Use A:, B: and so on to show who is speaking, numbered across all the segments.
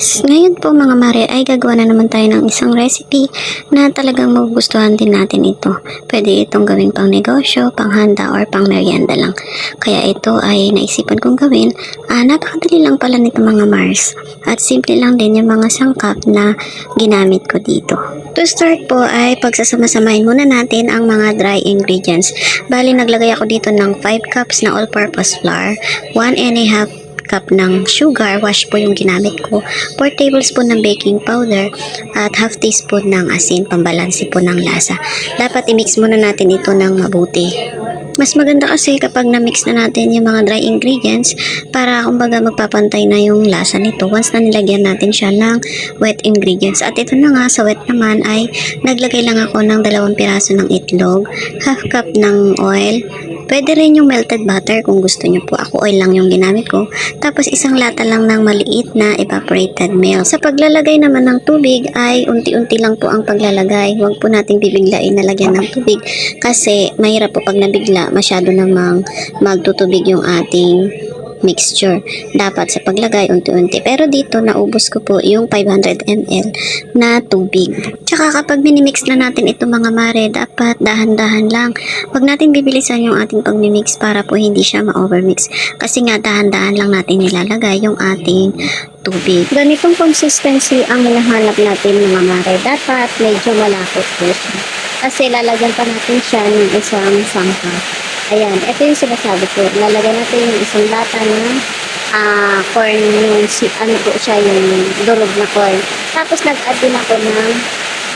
A: Ngayon po mga mare ay gagawa na naman tayo ng isang recipe na talagang magugustuhan din natin ito. Pwede itong gawing pang negosyo, pang handa, or pang merienda lang. Kaya ito ay naisipan kong gawin. Ah, napakadali lang pala nito mga Mars. At simple lang din yung mga sangkap na ginamit ko dito. To start po ay pagsasama-samahin muna natin ang mga dry ingredients. Bali naglagay ako dito ng 5 cups na all-purpose flour, 1 and a half cup ng sugar, wash po yung ginamit ko, 4 tablespoon ng baking powder, at half teaspoon ng asin, pambalansi po ng lasa. Dapat i-mix muna natin ito ng mabuti. Mas maganda kasi kapag na-mix na natin yung mga dry ingredients para kumbaga magpapantay na yung lasa nito once na nilagyan natin siya ng wet ingredients. At ito na nga sa wet naman ay naglagay lang ako ng dalawang piraso ng itlog, half cup ng oil, Pwede rin yung melted butter kung gusto nyo po. Ako oil lang yung ginamit ko. Tapos isang lata lang ng maliit na evaporated milk. Sa paglalagay naman ng tubig ay unti-unti lang po ang paglalagay. Huwag po nating bibiglain na lagyan ng tubig kasi mahirap po pag nabigla masyado namang magtutubig yung ating mixture. Dapat sa paglagay unti-unti. Pero dito naubos ko po yung 500 ml na tubig. Tsaka kapag minimix na natin ito mga mare, dapat dahan-dahan lang. Huwag natin bibilisan yung ating pagmimix para po hindi siya ma-overmix. Kasi nga dahan-dahan lang natin nilalagay yung ating tubig. Ganitong consistency ang hinahanap natin mga mare. Dapat medyo malapot po siya. Kasi lalagyan pa natin siya ng isang sangka. Ayan, ito yung sinasabi ko. Lalagyan natin yung isang lata ng ah corn, yung si, ano po siya, yung durog na corn. Tapos nag-add din ako ng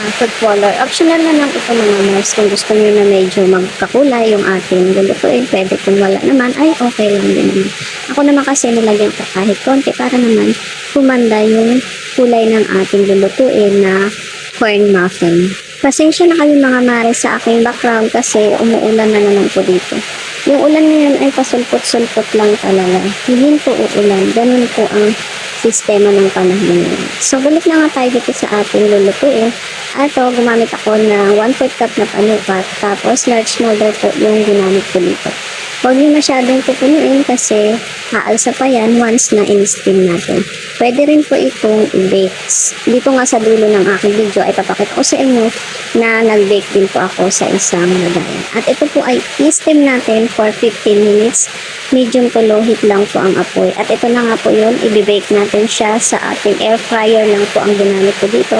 A: ah, food color. Optional na lang ito mga mars. Kung gusto niyo na medyo magkakulay yung ating lulutuin, pwede kung wala naman, ay okay lang din naman. Ako naman kasi nilagyan ko kahit konti para naman kumanda yung kulay ng ating lulutuin na corn muffin. Pasensya na kayo mga mare sa aking background kasi umuulan na naman po dito. Yung ulan ngayon ay pasulpot-sulpot lang talaga. Hindi po uulan. Ganun po ang sistema ng panahon ngayon. So, balik na nga tayo dito sa ating lulutuin. Ato, gumamit ako ng 1 4 cup na panukat. Tapos, large molder po yung ginamit ko dito. Huwag niyo masyadong pupunuin kasi haalsa pa yan once na in-steam natin. Pwede rin po itong i-bake. Dito nga sa dulo ng aking video ay papakita ko sa inyo na nag-bake din po ako sa isang lagayan. At ito po ay i-steam natin for 15 minutes. Medium to low heat lang po ang apoy. At ito na nga po yun, i-bake natin siya sa ating air fryer lang po ang ginamit ko dito.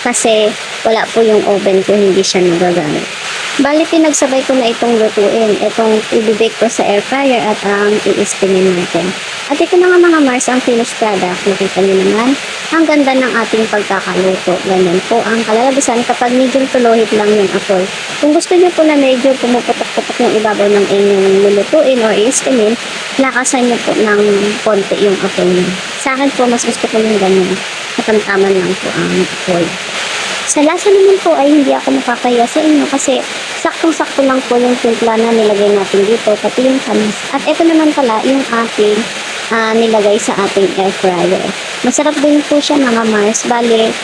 A: Kasi wala po yung oven ko, hindi siya nagagamit. Bali, pinagsabay ko na itong lutuin. Itong i-bake ko sa air fryer at ang i-steamin natin. At ito na nga mga Mars, ang finished product. Nakita niyo naman, ang ganda ng ating pagkakaluto. Ganyan po ang kalalabasan kapag medium to low heat lang yung apoy. Kung gusto niyo po na medyo pumuputok-putok yung ibabaw ng inyong lulutuin or i-steamin, lakasan niyo po ng konti yung apoy niyo. Sa akin po, mas gusto ko yung ganyan. Katamtaman lang po ang apoy. Sa lasa naman po ay hindi ako makakaya sa inyo kasi saktong-sakto lang po yung timpla na nilagay natin dito, pati yung tamis. At ito naman pala yung ating ah, nilagay sa ating air fryer. Masarap din po siya mga Mars. Bale,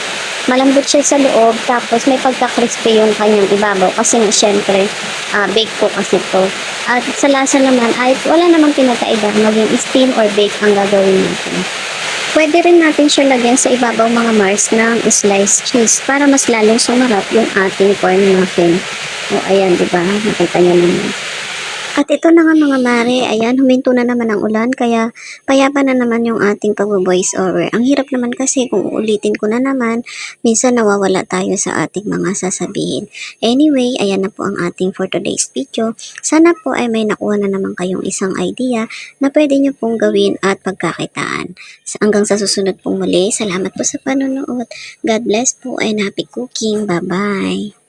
A: malambot siya sa loob tapos may pagka-crispy yung kanyang ibabaw kasi nga syempre ah, bake po kasi to. At sa lasa naman ay wala namang pinakaiba maging steam or bake ang gagawin natin. Pwede rin natin siya lagyan sa ibabaw mga Mars ng sliced cheese para mas lalong sumarap yung ating corn muffin. O ayan, di ba? Nakita niyo naman. At ito na nga mga mare, ayan, huminto na naman ang ulan, kaya payapa na naman yung ating pag-voice over. Ang hirap naman kasi kung uulitin ko na naman, minsan nawawala tayo sa ating mga sasabihin. Anyway, ayan na po ang ating for today's video. Sana po ay may nakuha na naman kayong isang idea na pwede nyo pong gawin at pagkakitaan. Hanggang sa susunod pong muli, salamat po sa panonood. God bless po and happy cooking. Bye-bye.